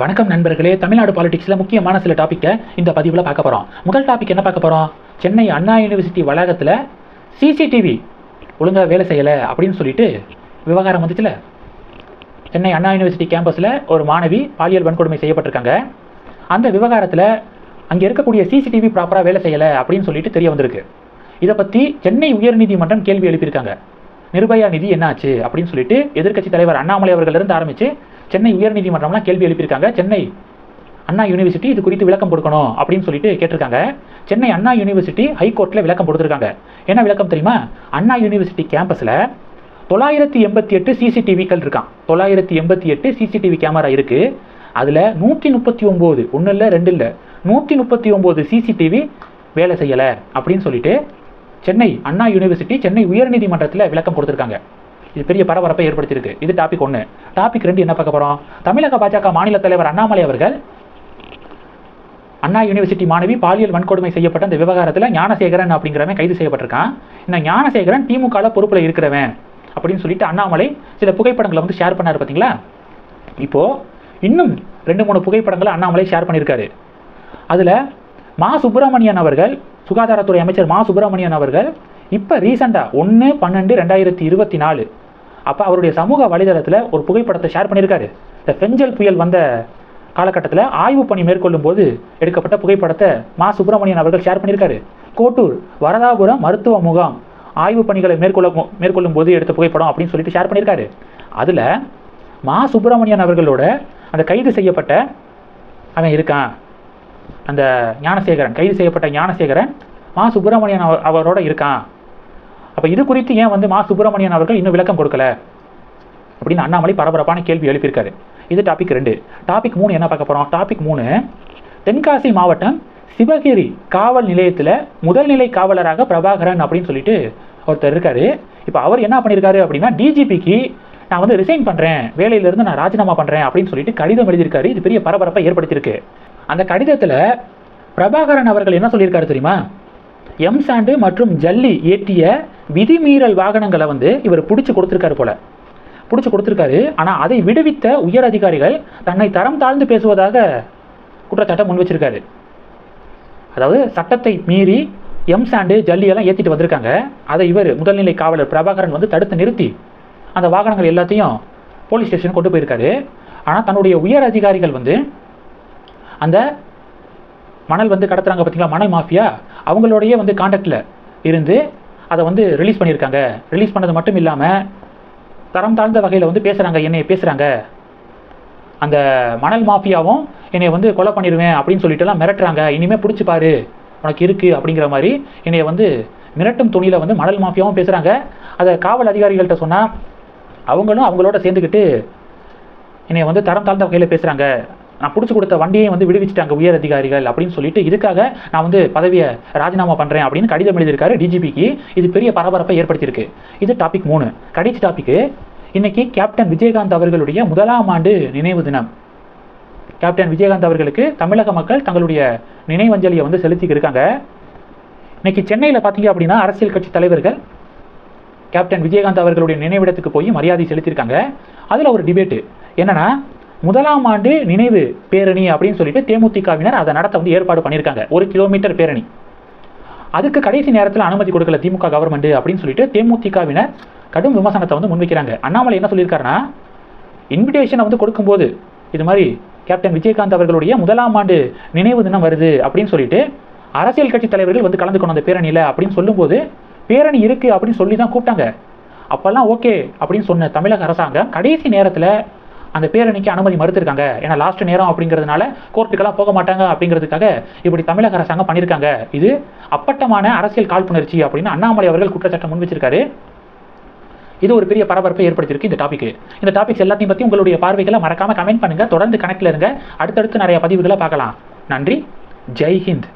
வணக்கம் நண்பர்களே. தமிழ்நாடு பாலிடிக்ஸில் முக்கியமான சில டாப்பிக்கை இந்த பதிவில் பார்க்க போகிறோம் முதல் டாபிக் என்ன பார்க்க போகிறோம் சென்னை அண்ணா யூனிவர்சிட்டி வளாகத்தில் சிசிடிவி ஒழுங்காக வேலை செய்யலை அப்படின்னு சொல்லிட்டு விவகாரம் வந்துச்சுல? சென்னை அண்ணா யூனிவர்சிட்டி கேம்பஸில் ஒரு மாணவி பாலியல் வன்கொடுமை செய்யப்பட்டிருக்காங்க. அந்த விவகாரத்தில் அங்கே இருக்கக்கூடிய சிசிடிவி ப்ராப்பராக வேலை செய்யலை அப்படின்னு சொல்லிட்டு தெரிய வந்திருக்கு. இதை பற்றி சென்னை உயர்நீதிமன்றம் கேள்வி எழுப்பியிருக்காங்க. நிர்பயா நிதி என்ன ஆச்சு அப்படின்னு சொல்லிட்டு எதிர்க்கட்சி தலைவர் அண்ணாமலை அவர்களிருந்து ஆரம்பித்து சென்னை உயர்நீதிமன்றம்லாம் கேள்வி எழுப்பியிருக்காங்க. சென்னை அண்ணா யூனிவர்சிட்டி இது குறித்து விளக்கம் கொடுக்கணும் அப்படின்னு சொல்லிட்டு கேட்டிருக்காங்க. சென்னை அண்ணா யூனிவர்சிட்டி ஹைகோர்ட்டில் விளக்கம் கொடுத்துருக்காங்க. என்ன விளக்கம் தெரியுமா? அண்ணா யூனிவர்சிட்டி கேம்பஸில் தொள்ளாயிரத்தி எண்பத்தி எட்டு சிசிடிவிக்கள் இருக்கான் தொள்ளாயிரத்தி எண்பத்தி எட்டு சிசிடிவி கேமரா இருக்குது அதில் நூற்றி முப்பத்தி ஒம்பது ஒன்றும் இல்லை ரெண்டு இல்லை நூற்றி முப்பத்தி ஒம்பது சிசிடிவி வேலை செய்யலை அப்படின்னு சொல்லிட்டு சென்னை அண்ணா யூனிவர்சிட்டி சென்னை உயர்நீதிமன்றத்தில் விளக்கம் கொடுத்துருக்காங்க. இது பெரிய பரபரப்பை ஏற்படுத்தியிருக்கு. இது டாபிக் ஒன்று டாபிக் ரெண்டு என்ன பார்க்க போகிறோம் தமிழக பாஜக மாநில தலைவர் அண்ணாமலை அவர்கள் அண்ணா யூனிவர்சிட்டி மாணவி பாலியல் வன்கொடுமை செய்யப்பட்ட அந்த விவகாரத்தில் ஞானசேகரன் அப்படிங்கிறவன் கைது செய்யப்பட்டிருக்கான். இந்த ஞானசேகரன் திமுகவில் பொறுப்பில் இருக்கிறவன் அப்படின்னு சொல்லிட்டு அண்ணாமலை சில புகைப்படங்களை வந்து ஷேர் பண்ணார் பார்த்தீங்களா இப்போது இன்னும் ரெண்டு மூணு புகைப்படங்களை அண்ணாமலை ஷேர் பண்ணியிருக்காரு. அதில் மா சுப்பிரமணியன் அவர்கள் சுகாதாரத்துறை அமைச்சர் மா சுப்பிரமணியன் அவர்கள் இப்போ ரீசெண்டாக ஒன்று பன்னெண்டு ரெண்டாயிரத்தி இருபத்தி நாலு. அப்போ அவருடைய சமூக வலைதளத்தில் ஒரு புகைப்படத்தை ஷேர் பண்ணியிருக்காரு. இந்த பெஞ்சல் புயல் வந்த காலகட்டத்தில் ஆய்வு பணி மேற்கொள்ளும் போது எடுக்கப்பட்ட புகைப்படத்தை மா சுப்பிரமணியன் அவர்கள் ஷேர் பண்ணியிருக்காரு. கோட்டூர் வரதாபுரம் மருத்துவ முகாம் ஆய்வு பணிகளை மேற்கொள்ள மேற்கொள்ளும் போது எடுத்த புகைப்படம் அப்படின்னு சொல்லிட்டு ஷேர் பண்ணியிருக்காரு. அதில் மா சுப்பிரமணியன் அவர்களோட அந்த கைது செய்யப்பட்ட அவன் இருக்கான். அந்த ஞானசேகரன் கைது செய்யப்பட்ட ஞானசேகரன் மா சுப்பிரமணியன் அவரோட இருக்கான். அப்போ இது குறித்து ஏன் வந்து மா சுப்பிரமணியன் அவர்கள் இன்னும் விளக்கம் கொடுக்கல? அப்படின்னு அண்ணாமலை பரபரப்பான கேள்வி எழுப்பியிருக்காரு. இது டாபிக் ரெண்டு. டாபிக் மூணு என்ன பார்க்க போகிறோம் டாபிக் மூணு தென்காசி மாவட்டம் சிவகிரி காவல் நிலையத்தில் முதல்நிலை காவலராக பிரபாகரன் அப்படின்னு சொல்லிட்டு ஒருத்தர் இருக்காரு. இப்போ அவர் என்ன பண்ணியிருக்காரு அப்படின்னா டிஜிபிக்கு நான் வந்து ரிசைன் பண்ணுறேன் வேலையிலேருந்து நான் ராஜினாமா பண்ணுறேன் அப்படின்னு சொல்லிட்டு கடிதம் எழுதியிருக்காரு. இது பெரிய பரபரப்பை ஏற்படுத்தியிருக்கு. அந்த கடிதத்தில் பிரபாகரன் அவர்கள் என்ன சொல்லியிருக்காரு தெரியுமா? எம் சாண்டு மற்றும் ஜல்லி ஏற்றிய விதிமீறல் வாகனங்களை வந்து இவர் பிடிச்சி கொடுத்துருக்காரு போல. பிடிச்சி கொடுத்துருக்காரு. ஆனால் அதை விடுவித்த உயர் அதிகாரிகள் தன்னை தரம் தாழ்ந்து பேசுவதாக குற்றச்சாட்டை முன் வச்சிருக்காரு. அதாவது சட்டத்தை மீறி எம் சாண்டு ஜல்லியெல்லாம் ஏற்றிட்டு வந்திருக்காங்க. அதை இவர் முதல்நிலை காவலர் பிரபாகரன் வந்து தடுத்து நிறுத்தி அந்த வாகனங்கள் எல்லாத்தையும் போலீஸ் ஸ்டேஷன் கொண்டு போயிருக்காரு. ஆனால் தன்னுடைய உயர் அதிகாரிகள் வந்து அந்த மணல் வந்து கடத்துறாங்க பார்த்தீங்களா மணல் மாஃபியா? அவங்களுடைய வந்து காண்டாக்டில் இருந்து அதை வந்து ரிலீஸ் பண்ணியிருக்காங்க. ரிலீஸ் பண்ணது மட்டும் இல்லாமல் தரம் தாழ்ந்த வகையில் வந்து பேசுகிறாங்க என்னை பேசுகிறாங்க அந்த மணல் மாஃபியாவும் என்னை வந்து கொலை பண்ணிடுவேன் அப்படின்னு சொல்லிட்டுலாம் மிரட்டுறாங்க. இனிமேல் பிடிச்சி பாரு. உனக்கு இருக்குது அப்படிங்கிற மாதிரி என்னை வந்து மிரட்டும் துணியில் வந்து மணல் மாஃபியாவும் பேசுகிறாங்க அதை காவல் அதிகாரிகள்கிட்ட சொன்னால் அவங்களும் அவங்களோட சேர்ந்துக்கிட்டு என்னை வந்து தரம் தாழ்ந்த வகையில் பேசுகிறாங்க நான் பிடிச்சி கொடுத்த வண்டியை வந்து விடுவிச்சிட்டாங்க உயர் அதிகாரிகள் அப்படின்னு சொல்லிட்டு இதுக்காக நான் வந்து பதவியை ராஜினாமா பண்ணுறேன் அப்படின்னு கடிதம் எழுதியிருக்காரு டிஜிபிக்கு இது பெரிய பரபரப்பை ஏற்படுத்தியிருக்கு. இது டாபிக் மூணு. கடைசி டாபிக்கு இன்னைக்கு கேப்டன் விஜயகாந்த் அவர்களுடைய முதலாம் ஆண்டு நினைவு தினம். கேப்டன் விஜயகாந்த் அவர்களுக்கு தமிழக மக்கள் தங்களுடைய நினைவஞ்சலியை வந்து செலுத்திக்கிட்டு இருக்காங்க. இன்னைக்கு சென்னையில் பார்த்தீங்க அப்படின்னா அரசியல் கட்சி தலைவர்கள் கேப்டன் விஜயகாந்த் அவர்களுடைய நினைவிடத்துக்கு போய் மரியாதை செலுத்தியிருக்காங்க. அதில் ஒரு டிபேட்டு என்னென்னா முதலாம் ஆண்டு நினைவு பேரணி அப்படின்னு சொல்லிட்டு தேமுதிகவினர் அதை நடத்த வந்து ஏற்பாடு பண்ணியிருக்காங்க. ஒரு கிலோமீட்டர் பேரணி. அதுக்கு கடைசி நேரத்தில் அனுமதி கொடுக்கல திமுக கவர்மெண்ட் அப்படின்னு சொல்லிட்டு தேமுதிகவினர் கடும் விமர்சனத்தை வந்து முன்வைக்கிறாங்க. அண்ணாமலை என்ன சொல்லியிருக்காருன்னா இன்விடேஷனை வந்து கொடுக்கும்போது இது மாதிரி கேப்டன் விஜயகாந்த் அவர்களுடைய முதலாம் ஆண்டு நினைவு தினம் வருது அப்படின்னு சொல்லிட்டு அரசியல் கட்சி தலைவர்கள் வந்து கலந்துக்கணும் அந்த பேரணியில் அப்படின்னு சொல்லும்போது பேரணி இருக்குது அப்படின்னு சொல்லி தான் கூப்பிட்டாங்க. அப்போல்லாம் ஓகே அப்படின்னு சொன்ன தமிழக அரசாங்கம் கடைசி நேரத்தில் அந்த பேரணிக்கு அனுமதி மறுத்திருக்காங்க. ஏன்னா லாஸ்ட் நேரம் அப்படிங்கிறதுனால கோர்ட்டுக்கெல்லாம் போக மாட்டாங்க அப்படிங்கிறதுக்காக இப்படி தமிழக அரசாங்கம் பண்ணியிருக்காங்க. இது அப்பட்டமான அரசியல் காழ்ப்புணர்ச்சி அப்படின்னு அண்ணாமலை அவர்கள் குற்றச்சாட்டை முன் வச்சிருக்காரு இது ஒரு பெரிய பரபரப்பை ஏற்படுத்தியிருக்கு இந்த டாபிக் இந்த டாபிக்ஸ் எல்லாத்தையும் பற்றி உங்களுடைய பார்வைகளை மறக்காம கமெண்ட் பண்ணுங்க. தொடர்ந்து கணக்கில் இருங்க. அடுத்தடுத்து நிறைய பதிவுகளை பார்க்கலாம். நன்றி. ஜெய் ஹிந்த்.